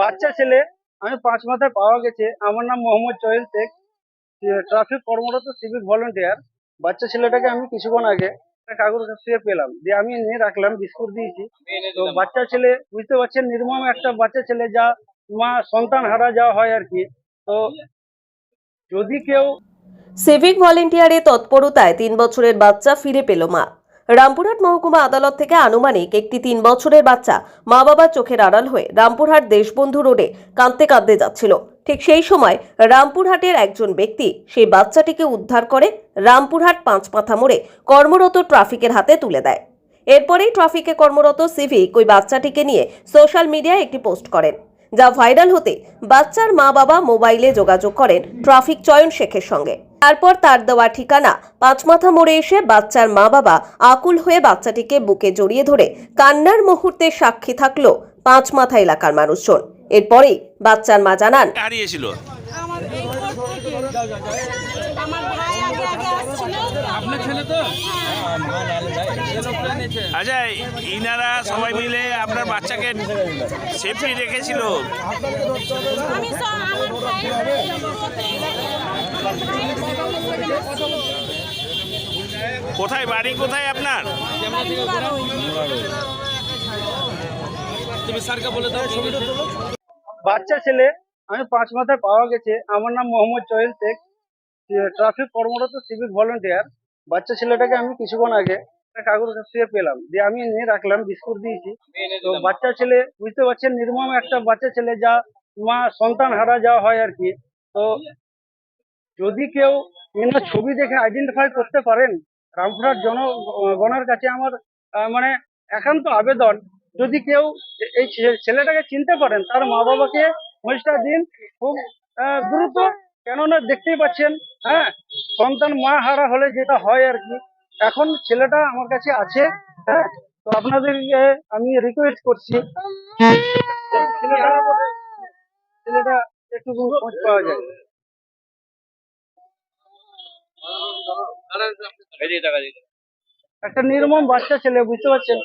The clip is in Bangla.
বাচ্চা ছেলে, আমি পাঁচ মাথায় পাওয়া গেছে। আমার নাম মোহাম্মদ চয়েল শেখ। ট্রাফিক কর্মরত সিভিক ভলেন্টিয়ার বাচ্চা ছেলেটাকে আমি কিছুক্ষণ আগে কাগজ শুয়ে পেলাম। দিয়ে আমি নিয়ে রাখলাম, বিস্কুট দিয়েছি। তো বাচ্চা ছেলে, বুঝতে পারছেন, নির্মম একটা বাচ্চা ছেলে যা মা সন্তান হারা যাওয়া হয় আর কি। তো যদি কেউ সিভিক ভলেন্টিয়ারের তৎপরতায় তিন বছরের বাচ্চা ফিরে পেল মা। রামপুরহাট মহকুমা আদালত থেকে আনুমানিক একটি তিন বছরের বাচ্চা মা বাবার চোখের আড়াল হয়ে রামপুরহাট দেশবন্ধু রোডে কাঁদতে কাঁদতে যাচ্ছিল। ঠিক সেই সময় রামপুরহাটের একজন ব্যক্তি সেই বাচ্চাটিকে উদ্ধার করে রামপুরহাট পাঁচ পাঁচমাথা মোড়ে কর্মরত ট্রাফিকের হাতে তুলে দেয়। এরপরেই ট্রাফিকে কর্মরত সিভিক ওই বাচ্চাটিকে নিয়ে সোশ্যাল মিডিয়ায় একটি পোস্ট করেন, যা ভাইরাল হতে বাচ্চার মা বাবা মোবাইলে যোগাযোগ করেন ট্রাফিক চয়ন শেখের সঙ্গে। তারপর তার দেওয়া ঠিকানা পাঁচমাথা মোড়ে এসে বাচ্চার মা বাবা আকুল হয়ে বাচ্চাটিকে বুকে জড়িয়ে ধরে কান্নার মুহূর্তে সাক্ষী থাকল পাঁচমাথা এলাকার মানুষজন। এরপরেই বাচ্চার মা জানান হারিয়েছিল? আমার এই ভোর থেকে আমার ভাই আগে আগে আসছিল আপনার ছেলে তো? আচ্ছা ইনারা সবাই মিলে আপনার বাচ্চাকে সেফটি রেখেছিল। কোথায় বাড়ি কোথায় আপনার? বাচ্চা ছেলে আমি পাঁচ মাথায় পাওয়া গেছে। আমার নাম মোহাম্মদ চয়েল শেখ। ট্রাফিক কর্মরত সিভিক ভলেন্টিয়ার। বাচ্চা ছেলেটাকে আমি কিছুক্ষণ আগে একটা কাগজ শুয়ে পেলাম। দিয়ে আমি নিয়ে রাখলাম বিস্কুট দিয়েছি। তো বাচ্চা ছেলে বুঝতে পারছেন নির্মম একটা বাচ্চা ছেলে যা মা সন্তান হারা যাওয়া হয় আর কি। তো যদি কেউ এনার ছবি দেখে আইডেন্টিফাই করতে পারেন। রামপুরহাট জনগণের কাছে আমার মানে একান্ত আবেদন। যদি কেউ এই ছেলেটাকে চিনতে পারেন, তার মা বাবাকে খোঁজটা দিন খুব দ্রুত। কেননা দেখতেই পাচ্ছেন হ্যাঁ সন্তান মা হারা হলে যেটা হয় আর কি। এখন ছেলেটা আমার কাছে আছে হ্যাঁ তো আপনাদেরকে আমি রিকোয়েস্ট করছি। ছেলেটা একটু পাওয়া যায়। একটা নির্মম বাচ্চা ছেলে বুঝতে পারছেন?